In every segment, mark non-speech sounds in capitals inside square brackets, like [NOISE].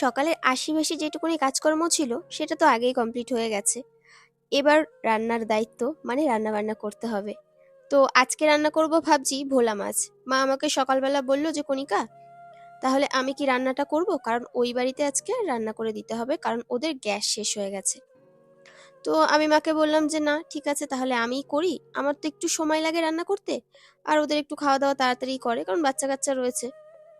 সকালের আশিবাসি যেটুকুনি কাজকর্ম ছিল, সেটা তো আগেই কমপ্লিট হয়ে গেছে। এবার রান্নার দায়িত্ব মানে রান্না বান্না করতে হবে। তো আজকে রান্না করব ভাবছি ভোলা মাছ। মা আমাকে সকালবেলা বলল যে, কণিকা, তাহলে আমি কি রান্নাটা করব? কারণ ওই বাড়িতে আজকে রান্না করে দিতে হবে, কারণ ওদের গ্যাস শেষ হয়ে গেছে। তো আমি মাকে বললাম যে, না, ঠিক আছে, তাহলে আমিই করি। আমার তো একটু সময় লাগে রান্না করতে। আর ওদের একটু খাওয়া দাওয়া তাড়াতাড়ি করে, কারণ বাচ্চা কাচ্চা রয়েছে।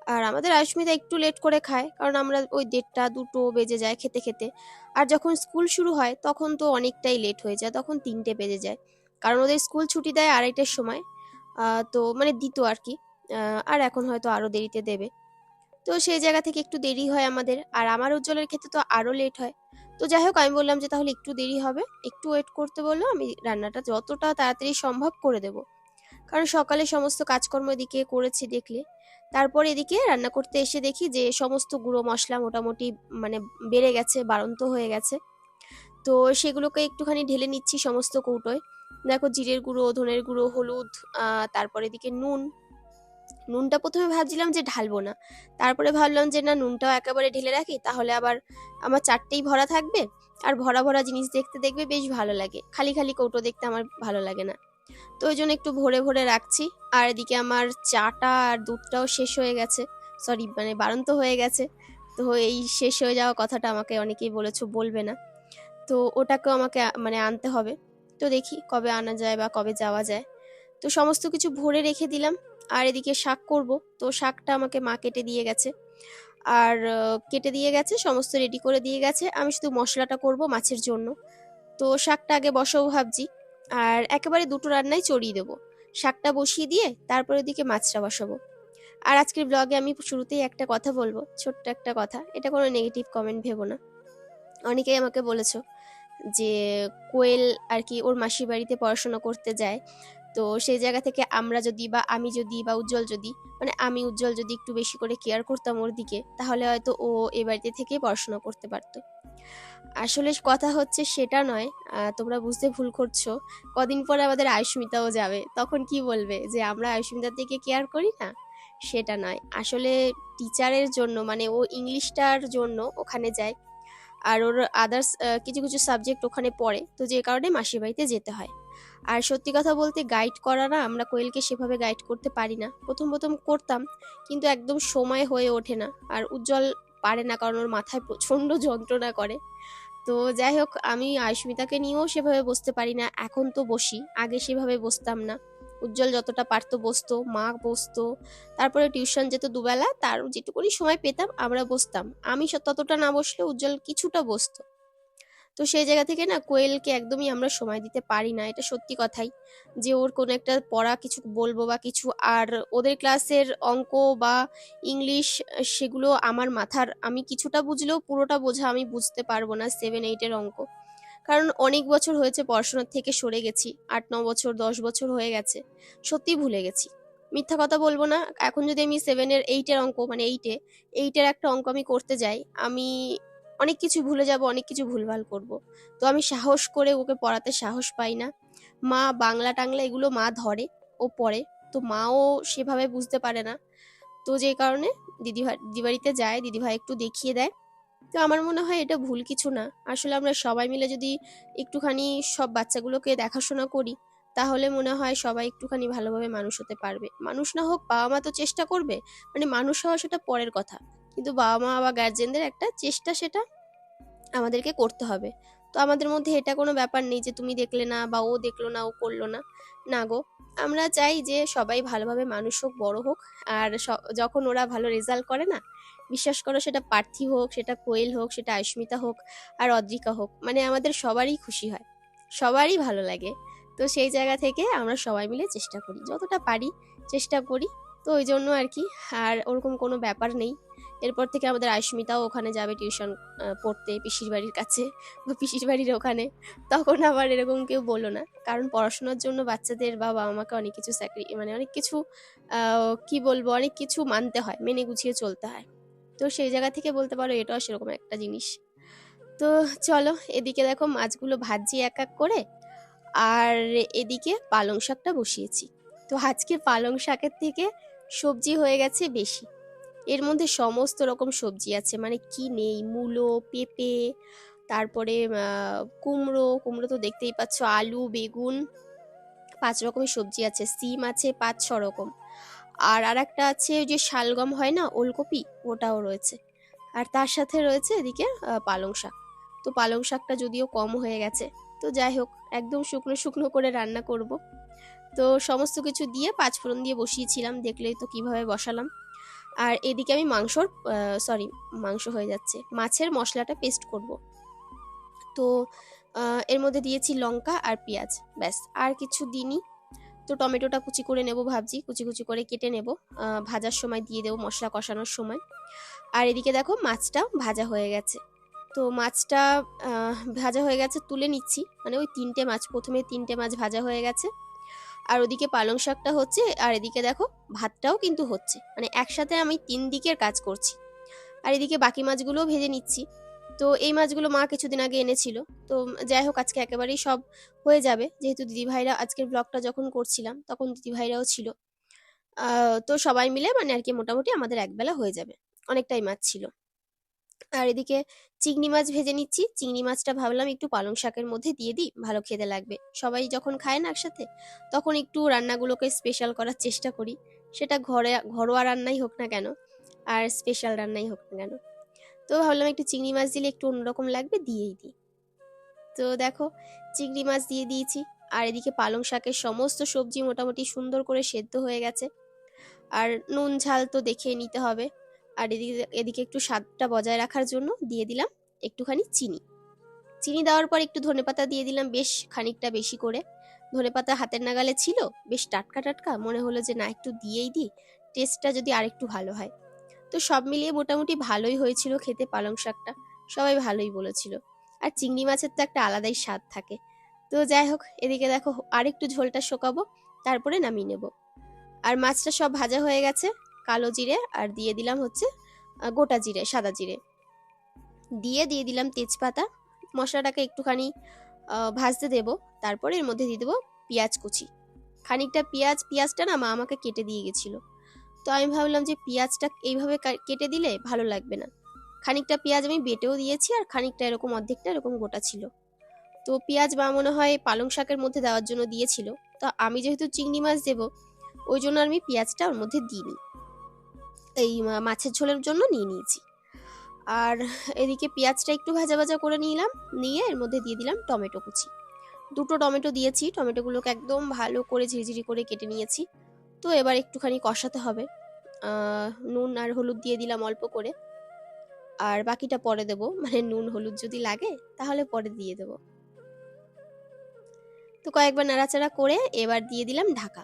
আর আমাদের আয়ুষ্মিতা একটু লেট করে খায়, কারণ আমরা ওই দেড়টা দুটো বেজে যায় খেতে খেতে। আর যখন স্কুল শুরু হয়, তখন তো অনেকটাই লেট হয়ে যায়, তখন তিনটে বেজে যায়। কারণ ওদের স্কুল ছুটি দেয় আড়াইটার সময় তো মানে দিত আর কি আর এখন হয়তো আরও দেরিতে দেবে। তো সেই জায়গা থেকে একটু দেরি হয় আমাদের, আর আমার উজ্জ্বলের ক্ষেত্রে তো আরও লেট হয়। তো যাই হোক, আমি বললাম যে তাহলে একটু দেরি হবে, একটু ওয়েট করতে বলল, আমি রান্নাটা যতটা তাড়াতাড়ি সম্ভব করে দেবো। কারণ সকালে সমস্ত কাজকর্ম এদিকে করেছি দেখলে। তারপর এদিকে রান্না করতে এসে দেখি যে সমস্ত গুঁড়ো মশলা মোটামুটি মানে বেড়ে গেছে, বাড়ন্ত হয়ে গেছে। তো সেগুলোকে একটুখানি ঢেলে নিচ্ছি সমস্ত কৌটোয়। দেখো জিরের গুঁড়ো, ধনের গুঁড়ো, হলুদ তারপর এদিকে নুন। নুনটা প্রথমে ভাবছিলাম যে ঢালবো না। তারপরে ভাবলাম যে না, নুনটাও একেবারে ঢেলে রাখি, তাহলে আবার আমার চারটেই ভরা থাকবে। আর ভরা ভরা জিনিস দেখতে দেখবে বেশ ভালো লাগে। খালি খালি কৌটো দেখতে আমার ভালো লাগে না। তো ওই জন্য একটু ভরে ভরে রাখছি। আর এদিকে আমার চাটা আর দুধটাও শেষ হয়ে গেছে। সরি মানে বাড়ন্ত হয়ে গেছে। তো এই শেষ হয়ে যাওয়া কথাটা আমাকে অনেকেই বলেছ, বলবে না। তো ওটাকেও আমাকে মানে আনতে হবে। তো দেখি কবে আনা যায় বা কবে যাওয়া যায়। তো সমস্ত কিছু ভরে রেখে দিলাম। আর এদিকে শাক করব। তো শাকটা আমাকে মা কেটে দিয়ে গেছে। আর কেটে দিয়ে গেছে, সমস্ত রেডি করে দিয়ে গেছে। আমি শুধু মশলাটা করব মাছের জন্য। তো শাকটা আগে বসাবো ভাবছি। আর একেবারে দুটো রান্নাই চড়িয়ে দেবো। শাকটা বসিয়ে দিয়ে তারপরে ওদিকে মাছটা বসাবো। আর আজকের ব্লগে আমি শুরুতেই একটা কথা বলব, ছোট্ট একটা কথা। এটা কোনো নেগেটিভ কমেন্ট ভেবো না। অনেকেই আমাকে বলেছ যে কোয়েল আর কি ওর মাসির বাড়িতে পড়াশোনা করতে যায়। তো সেই জায়গা থেকে আমরা যদি বা আমি যদি বা উজ্জ্বল যদি মানে আমি উজ্জ্বল যদি একটু বেশি করে কেয়ার করতাম ওর দিকে, তাহলে হয়তো ও এ বাড়িতে থেকেই পড়াশোনা করতে পারতো। আসলে কথা হচ্ছে সেটা নয় তোমরা বুঝতে ভুল করছ। কদিন পরে আমাদের আয়ুষ্মিতাও যাবে, তখন কি বলবে যে আমরা আয়ুষ্মিতার দিকে কেয়ার করি না? সেটা নয়। আসলে টিচারের জন্য মানে ও ইংলিশটার জন্য ওখানে যায়, আর ওর আদার্স কিছু কিছু সাবজেক্ট ওখানে পড়ে, তো যে কারণে মাসির বাড়িতে যেতে হয়। আর সত্যি কথা বলতে গাইড করা না, আমরা কোয়েলকে সেভাবে গাইড করতে পারি না। প্রথম প্রথম করতাম, কিন্তু একদম সময় হয়ে ওঠে না। আর উজ্জ্বল পারে না, কারণ ওর মাথায় প্রচণ্ড যন্ত্রণা করে। তো যাই হোক, আমি আয়ুষ্মিতাকে নিয়েও সেভাবে বসতে পারি না, এখন তো বসি, আগে সেভাবে বসতাম না। উজ্জ্বল যতটা পারতো বসতো, মা বসতো, তারপরে টিউশন যেত দুবেলা, তার যেটুকুনি সময় পেতাম, আমরা বসতাম। আমি ততটা না বসলে উজ্জ্বল কিছুটা বসতো। তো সেই জায়গা থেকে না কোয়েলকে একদমই আমরা সময় দিতে পারি না, এটা সত্যি কথাই। যে ওর কোনো একটা পড়া কিছু বলব বা কিছু, আর ওদের ক্লাসের অঙ্ক বা ইংলিশ, সেগুলো আমার মাথার, আমি কিছুটা বুঝলেও পুরোটা বোঝা আমি বুঝতে পারব না সেভেন এইটের অঙ্ক। কারণ অনেক বছর হয়েছে পড়াশোনার থেকে সরে গেছি, আট, ন বছর, দশ বছর হয়ে গেছে, সত্যি ভুলে গেছি। মিথ্যা কথা বলব না, এখন যদি আমি সেভেনের এইটের অঙ্ক মানে এইটে এইটের একটা অঙ্ক আমি করতে যাই, আমি অনেক কিছু ভুলে যাব, অনেক কিছু ভুলভাল করব। তো আমি সাহস করে ওকে পড়াতে সাহস পাই না। মা বাংলা টাংলা এগুলো মা ধরে, ও পড়ে। তো মাও সেভাবে বুঝতে পারে না। তো যে কারণে দিদিভাই দিদিবাড়িতে যায় দিদিভাই একটু দেখিয়ে দেয়। তো আমার মনে হয় এটা ভুল কিছু না। আসলে আমরা সবাই মিলে যদি একটুখানি সব বাচ্চাগুলোকে দেখাশোনা করি, তাহলে মনে হয় সবাই একটুখানি ভালোভাবে মানুষ হতে পারবে। মানুষ না হোক বাবা মা তো চেষ্টা করবে। মানে মানুষ হওয়া সেটা পরের কথা। কিন্তু বাবা মা বা গার্জেনদের একটা চেষ্টা সেটা আমাদেরকে করতে হবে। তো আমাদের মধ্যে এটা কোনো ব্যাপার নেই যে তুমি দেখলে না বা ও দেখল না, ও করল না। না গো, আমরা চাই যে সবাই ভালোভাবে মানুষ হোক, বড় হোক। আর যখন ওরা ভালো রেজাল্ট করে না, বিশ্বাস করো সেটা পার্থী হোক, সেটা কোয়েল হোক, সেটা আয়ুষ্মিতা হোক আর অদ্রিকা হোক মানে আমাদের সবারই খুশি হয়। সবারই ভালো লাগে। তো সেই জায়গা থেকে আমরা সবাই মিলে চেষ্টা করি। যতটা পারি চেষ্টা করি। তো ওই জন্য আর কি। আর ওরকম কোনো ব্যাপার নেই। এরপর থেকে আমাদের আয়ুষ্মিতাও ওখানে যাবে টিউশন পড়তে পিসির বাড়ির কাছে। বা পিসির বাড়ির ওখানে। তখন আবার এরকম কেউ বলো না। কারণ পড়াশোনার জন্য বাচ্চাদের বাবা মাকে অনেক কিছু স্যাক্রি মানে অনেক কিছু কি বলব, অনেক কিছু মানতে হয়, মেনে গুছিয়ে চলতে হয়। তো সেই জায়গা থেকে বলতে পারো এটাও সেরকম একটা জিনিস। তো চলো, এদিকে দেখো মাছগুলো ভাজি এক এক করে। আর এদিকে পালং শাকটা বসিয়েছি। তো আজকে পালং শাকের থেকে সবজি হয়ে গেছে বেশি। এর মধ্যে সমস্ত রকম সবজি আছে। মানে কি নেই? মূলো, পেঁপে, তারপরে কুমড়ো কুমড়ো তো দেখতেই পাচ্ছ, আলু, বেগুন, পাঁচ রকমের সবজি আছে। সিম আছে পাঁচ, ছ রকম। আর আর একটা আছে ওই যে শালগম হয় না, ওলকপি? ওটাও রয়েছে। আর তার সাথে রয়েছে এদিকে পালং শাক। তো পালং শাকটা যদিও কম হয়ে গেছে, তো যাই হোক, একদম শুকনো শুকনো করে রান্না করব। তো সমস্ত কিছু দিয়ে পাঁচফোড়ন দিয়ে বসিয়েছিলাম, দেখলেই তো কীভাবে বসালাম। আর এদিকে আমি মাংসর সরি মাংস হয়ে যাচ্ছে। মাছের মশলাটা পেস্ট করব। তো এর মধ্যে দিয়েছি লঙ্কা আর পেঁয়াজ, ব্যাস। আর কিছু দিইনি। তো টমেটোটা কুচি করে নেব ভাবছি, কুচি কুচি করে কেটে নেব। ভাজার সময় দিয়ে দেবো মশলা কষানোর সময়। আর এদিকে দেখো মাছটা ভাজা হয়ে গেছে। তো মাছটা ভাজা হয়ে গেছে, তুলে নিচ্ছি। মানে ওই তিনটে মাছ, প্রথমে তিনটে মাছ ভাজা হয়ে গেছে। আর ওদিকে পালং শাকটা হচ্ছে, আর এদিকে দেখো ভাতটাও কিন্তু হচ্ছে। মানে একসাথে আমি তিন দিকের কাজ করছি। আর এদিকে বাকি মাছগুলোও ভেজে নিচ্ছি। তো এই মাছগুলো মা কিছুদিন আগে এনেছিল। তো যাই হোক, আজকে একেবারেই সব হয়ে যাবে। যেহেতু দিদিভাইরা আজকের ব্লগটা যখন করছিলাম, তখন দিদিভাইরাও ছিল। তো সবাই মিলে মানে আর কি মোটামুটি আমাদের একবেলা হয়ে যাবে। অনেকটাই মাছ ছিল। আর এদিকে চিংড়ি মাছ ভেজে নিচ্ছি। চিংড়ি মাছটা ভাবলাম একটু পালং শাকের মধ্যে দিয়ে দিই, ভালো খেতে লাগবে। সবাই যখন খায় না একসাথে, তখন একটু রান্নাগুলোকে স্পেশাল করার চেষ্টা করি। সেটা ঘরে, ঘরোয়া রান্নাই হোক না কেন, আর স্পেশাল রান্নাই হোক না কেন। তো ভাবলাম একটু চিংড়ি মাছ দিলে একটু অন্যরকম লাগবে, দিয়েই দিই। তো দেখো, চিংড়ি মাছ দিয়ে দিয়েছি। আর এদিকে পালং শাকের সমস্ত সবজি মোটামুটি সুন্দর করে সেদ্ধ হয়ে গেছে। আর নুন ঝাল তো দেখে নিতে হবে। আর এদিকে এদিকে একটু স্বাদটা বজায় রাখার জন্য দিয়ে দিলাম একটুখানি চিনি। চিনি দেওয়ার পর একটু ধনেপাতা দিয়ে দিলাম, বেশ খানিকটা বেশি করে। ধনেপাতা হাতের নাগালে ছিল, বেশ টাটকা টাটকা, মনে হলো যে না, একটু দিয়েই দিই টেস্টটা যদি আর একটু ভালো হয়। তো সব মিলিয়ে মোটামুটি ভালোই হয়েছিল খেতে পালং শাকটা, সবাই ভালোই বলেছিল। আর চিংড়ি মাছের তো একটা আলাদাই স্বাদ থাকে। তো যাই হোক, এদিকে দেখো, আরেকটু ঝোলটা শোকাবো, তারপরে নামিয়ে নেব। আর মাছটা সব ভাজা হয়ে গেছে কালো জিরে আর দিয়ে দিলাম হচ্ছে গোটা জিরে, সাদা জিরে। দিয়ে দিয়ে দিলাম তেজপাতা। মশলাটাকে একটুখানি ভাজতে দেব। তারপরে এর মধ্যে দিয়ে দেবো পেঁয়াজ কুচি। খানিকটা পেঁয়াজ, পেঁয়াজটা না মা আমাকে কেটে দিয়ে গেছিল। তো আমি ভাবলাম যে পেঁয়াজটা এইভাবে কেটে দিলে ভালো লাগবে না। খানিকটা পেঁয়াজ আমি বেটেও দিয়েছি আর খানিকটা এরকম, অর্ধেকটা এরকম গোটা ছিল। তো পেঁয়াজ বা মনে হয় পালং শাকের মধ্যে দেওয়ার জন্য দিয়েছিল। তো আমি যেহেতু চিংড়ি মাছ দেব, ওই জন্য আমি পেঁয়াজটা ওর মধ্যে দিইনি। এই মাছের ঝোলের জন্য নিয়ে নিয়েছি। আর এদিকে পেঁয়াজটা একটু ভাজা ভাজা করে নিলাম, নিয়ে এর মধ্যে দিয়ে দিলাম টমেটো কুচি। দুটো টমেটো দিয়েছি, টমেটোগুলোকে একদম ভালো করে ঝিরিঝিরি করে কেটে নিয়েছি। তো এবার একটুখানি কষাতে হবে। নুন আর হলুদ দিয়ে দিলাম অল্প করে। আর বাকিটা পরে দেব মানে নুন হলুদ যদি লাগে, তাহলে পরে দিয়ে দেব। তো কয়েকবার নাড়াচাড়া করে এবার দিয়ে দিলাম ঢাকা।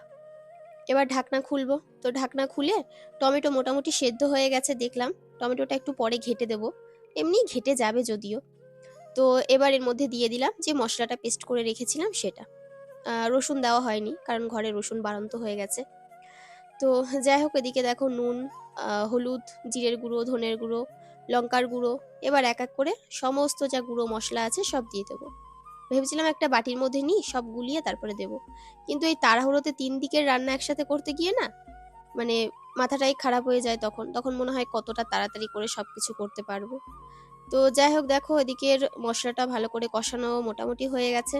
এবার ঢাকনা খুলবো। তো ঢাকনা খুলে টমেটো মোটামুটি সেদ্ধ হয়ে গেছে দেখলাম। টমেটোটা একটু পরে ঘেটে দেব। এমনি ঘেটে যাবে যদিও। তো এবার এর মধ্যে দিয়ে দিলাম যে মশলাটা পেস্ট করে রেখেছিলাম সেটা। রসুন দেওয়া হয়নি কারণ ঘরে রসুন বাড়ন্ত হয়ে গেছে। তো যাই হোক, এদিকে দেখো নুন হলুদ, জিরের গুঁড়ো, ধনের গুঁড়ো, লঙ্কার গুঁড়ো। এবার এক এক করে সমস্ত যা গুঁড়ো মশলা আছে সব দিয়ে দেবো। ভেবেছিলাম একটা বাটির মধ্যে নিই, সব গুলিয়ে তারপরে দেবো। কিন্তু এই তাড়াহুড়োতে তিন দিকের রান্না একসাথে করতে গিয়ে না মানে মাথাটাই খারাপ হয়ে যায় তখন। তখন মনে হয় কতটা তাড়াতাড়ি করে সব কিছু করতে পারব। তো যাই হোক, দেখো এদিকের মশলাটা ভালো করে কষানো মোটামুটি হয়ে গেছে।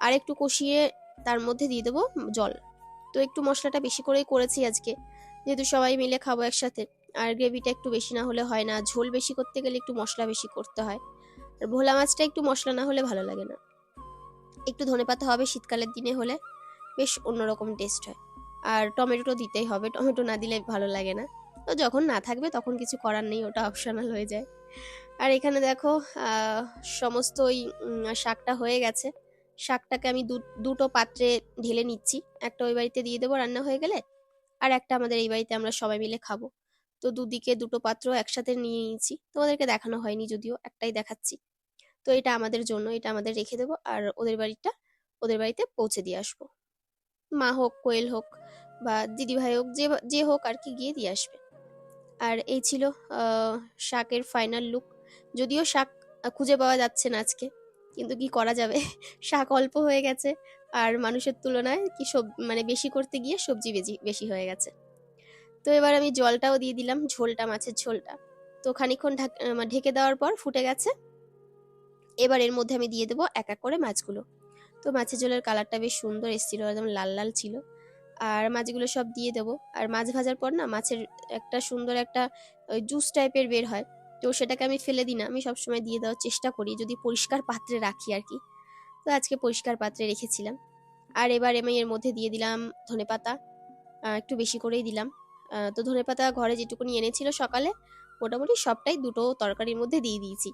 আর একটু কষিয়ে তার মধ্যে দিয়ে দেবো জল। তো একটু মশলাটা বেশি করেই করেছি আজকে। যেহেতু সবাই মিলে খাব একসাথে, আর গ্রেভিটা একটু বেশি না হলে হয় না। ঝোল বেশি করতে গেলে একটু মশলা বেশি করতে হয়। আর ভোলা মাছটা একটু মশলা না হলে ভালো লাগে না। একটু ধনেপাতা হবে শীতকালের দিনে হলে বেশ অন্যরকম টেস্ট হয়। আর টমেটো দিতেই হবে, টমেটো না দিলে ভালো লাগে না। তো যখন না থাকবে তখন কিছু করার নেই, ওটা অপশনাল হয়ে যায়। আর এখানে দেখো সমস্ত ওই শাকটা হয়ে গেছে। শাকটাকে আমি দুটো পাত্রে ঢেলে নিচ্ছি। একটা ওই বাড়িতে দিয়ে দেবো রান্না হয়ে গেলে, আর একটা আমাদের এই বাড়িতে আমরা সবাই মিলে খাব। তো দুদিকে দুটো পাত্র একসাথে নিয়ে নিয়েছি। তোমাদেরকে দেখানো হয়নি যদিও, একটাই দেখাচ্ছি। তো এটা আমাদের জন্য, এটা আমাদের রেখে দেবো আর ওদের বাড়িটা ওদের বাড়িতে পৌঁছে দিয়ে আসব। মা হোক, কোয়েল হোক বা দিদিভাই হোক, যে যে হোক আর কি গিয়ে দিয়ে আসবে। আর এই ছিল শাকের ফাইনাল লুক যদিও শাক খুঁজে পাওয়া যাচ্ছে না আজকে, কিন্তু কি করা যাবে? [LAUGHS] শাক অল্প হয়ে গেছে আর মানুষের তুলনায় কি সব মানে বেশি করতে গিয়ে সবজি বেশি বেশি হয়ে গেছে। তো এবার আমি জলটাও দিয়ে দিলাম, ঝোলটা, মাছের ঝোলটা। তো খানিকক্ষণ ঢাক- ঢেকে দেওয়ার পর ফুটে গেছে। এবার এর মধ্যে আমি দিয়ে দেবো এক এক করে মাছগুলো। তো মাছের ঝোলের কালারটা বেশ সুন্দর এসেছিল একদম লাল লাল ছিল। আর মাছগুলো সব দিয়ে দেবো। আর মাছ ভাজার পর না মাছের একটা সুন্দর একটা জুস টাইপের বের হয়। তো সেটাকে আমি ফেলে দিই না আমি সবসময় দিয়ে দেওয়ার চেষ্টা করি যদি পরিষ্কার পাত্রে রাখি আর কি। তো আজকে পরিষ্কার পাত্রে রেখেছিলাম। আর এবার আমি এর মধ্যে দিয়ে দিলাম ধনেপাতা আহ, একটু বেশি করেই দিলাম। তো ধনেপাতা ঘরে যেটুকুনি এনেছিল সকালে মোটামুটি সবটাই দুটো তরকারির মধ্যে দিয়ে দিয়েছি।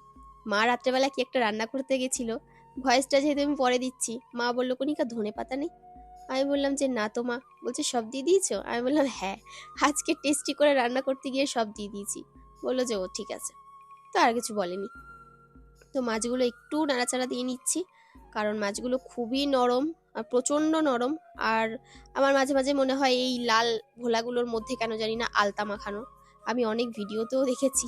মা রাত্রেবেলা কি একটা রান্না করতে গেছিল? ভয়েসটা যেহেতু আমি পরে দিচ্ছি, মা বলল কনিকা ধনে পাতা নেই? আমি বললাম যে, না তো মা। বলছে, সব দিয়ে দিয়েছ? আমি বললাম হ্যাঁ। আজকে টেস্টি করে রান্না করতে গিয়ে সব দিয়ে দিয়েছি। বলল যে, ও, ঠিক আছে। তো আর কিছু বলেনি। তো মাছগুলো একটু নাড়াচাড়া দিয়ে নিচ্ছি, কারণ মাছগুলো খুবই নরম, আর প্রচণ্ড নরম, আর আমার মাঝে মাঝে মনে হয় এই লাল ভোলাগুলোর মধ্যে কেন জানি না আলতা মাখানো। আমি অনেক ভিডিওতেও দেখেছি।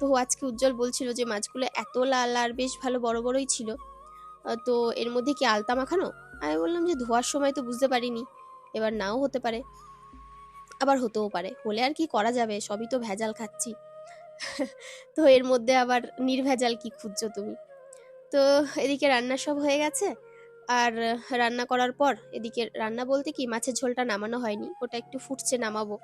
তো আজকে উজ্জ্বল বলছিল যে, মাছগুলো এত লাল আর বেশ ভালো বড় বড়ই ছিল। তো এর মধ্যে কি আলতা মাখানো? আমি বললাম যে, ধোয়ার সময় তো বুঝতে পারিনি। এবার নাও হতে পারে। আবার হতেও পারে। হলে আর কি করা যাবে? সবই তো ভেজাল খাচ্ছি। [LAUGHS] তো এর মধ্যে আবার নির্ভেজাল কি খুঁজছো তুমি? তো এদিকে রান্না সব হয়ে গেছে। আর রান্না করার পর এদিকে রান্না বলতে কি, মাছের ঝোলটা নামানো হয়নি। ওটা একটু ফুটছে, নামাবো।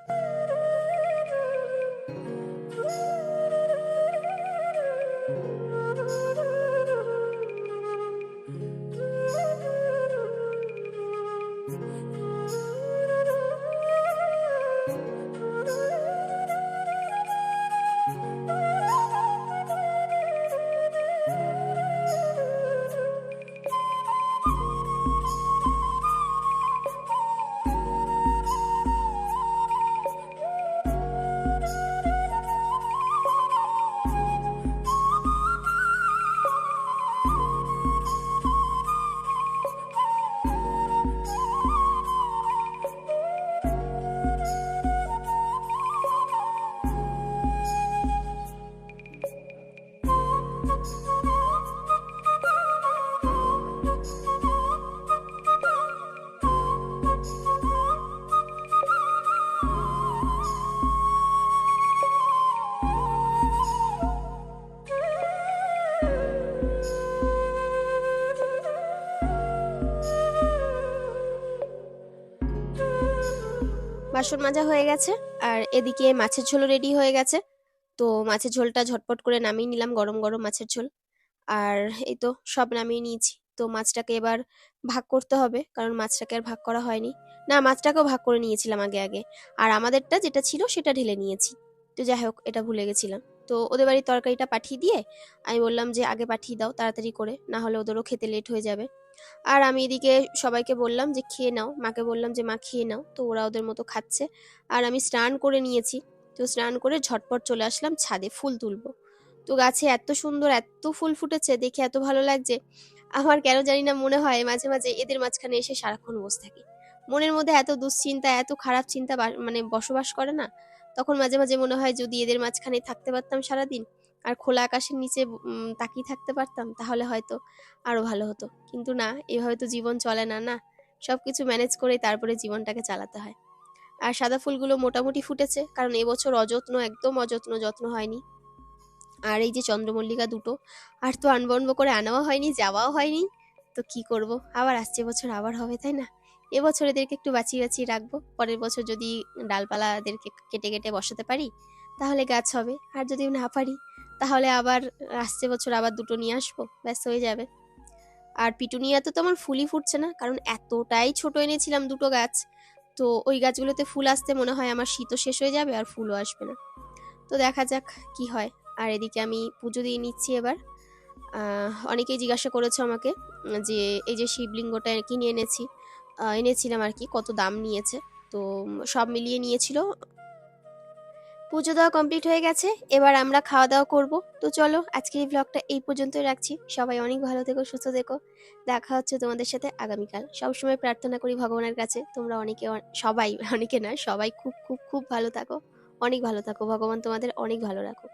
বাসন মাজা হয়ে গেছে, আর এদিকে মাছের ঝোলও রেডি হয়ে গেছে। তো মাছের ঝোলটা ঝটপট করে নামিয়ে নিলাম গরম গরম মাছের ঝোল। আর এই তো সব নামিয়ে নিয়েছি। তো মাছটাকে এবার ভাগ করতে হবে, কারণ মাছটাকে আর ভাগ করা হয়নি। না, মাছটাকেও ভাগ করে নিয়েছিলাম আগে আগে। আর আমাদেরটা যেটা ছিল সেটা ঢেলে নিয়েছি। তো যাই হোক, এটা ভুলে গেছিলাম। তো ওদের বাড়ির তরকারিটা পাঠিয়ে দিয়ে আমি বললাম যে আগে পাঠিয়ে দাও তাড়াতাড়ি করে, না হলে ওদেরও খেতে লেট হয়ে যাবে। আর আমি এদিকে সবাইকে বললাম যে, খেয়ে নাও। মাকে বললাম যে, মা, খেয়ে নাও। তো ওরা ওদের মতো খাচ্ছে। আর আমি স্নান করে নিয়েছি। তো স্নান করে ঝটপট চলে আসলাম ছাদে ফুল তুলবো। তো গাছে এত সুন্দর, এত ফুল ফুটেছে, দেখে এত ভালো লাগছে। আমার কেন জানি না মনে হয় মাঝে মাঝে এদের মাঝখানে এসে সারাক্ষণ বসে থাকি। মনের মধ্যে এত দুশ্চিন্তা, এত খারাপ চিন্তা মানে বসবাস করে না। তখন মাঝে মাঝে মনে হয় যদি এদের মাঝখানে থাকতে পারতাম সারাদিন আর খোলা আকাশের নিচে তাকিয়ে থাকতে পারতাম, তাহলে হয়তো আরও ভালো হতো। কিন্তু না, এভাবে তো জীবন চলে না না? সব কিছু ম্যানেজ করে তারপরে জীবনটাকে চালাতে হয়। আর সাদা ফুলগুলো মোটামুটি ফুটেছে, কারণ এবছর অযত্ন, একদম অযত্ন, যত্ন হয়নি। আর এই যে চন্দ্রমল্লিকা দুটো, আর তো আনবন্ব করে আনাও হয়নি, যাওয়াও হয়নি। তো কি করব? আবার আসছে বছর, আবার হবে, তাই না? এবছর এদেরকে একটু বাঁচিয়ে বাঁচিয়ে রাখব। পরের বছর যদি ডালপালা এদেরকে কেটে কেটে বসাতে পারি, তাহলে গাছ হবে। আর যদি না পারি তাহলে আবার আসছে বছর আবার দুটো নিয়ে আসব, ব্যাস হয়ে যাবে। আর পিটুনিয়াতে তো আমার ফুলই ফুটছে না, কারণ এতটাই ছোট এনেছিলাম দুটো গাছ, তো ওই গাছগুলোতে ফুল আসতে মনে হয় আমার শীতও শেষ হয়ে যাবে আর ফুলও আসবে না। তো দেখা যাক কি হয়। আর এদিকে আমি পুজো দিয়ে নিচ্ছি এবার। অনেকেই জিজ্ঞাসা করেছে আমাকে যে এই যে শিবলিঙ্গটা কিনে এনেছি এনেছিলাম আর কি, কত দাম নিয়েছে? তো সব মিলিয়ে নিয়েছিল পুজো দেওয়া কমপ্লিট হয়ে গেছে, এবার আমরা খাওয়া দাওয়া করব। তো চলো, আজকের এই ব্লগটা এই পর্যন্তই রাখছি। সবাই অনেক ভালো থেকো, সুস্থ থেকো। দেখা হচ্ছে তোমাদের সাথে আগামীকাল। সবসময় প্রার্থনা করি ভগবানের কাছে, তোমরা অনেকে সবাই, অনেকে না সবাই খুব খুব খুব ভালো থাকো। অনেক ভালো থাকো, ভগবান তোমাদের অনেক ভালো রাখো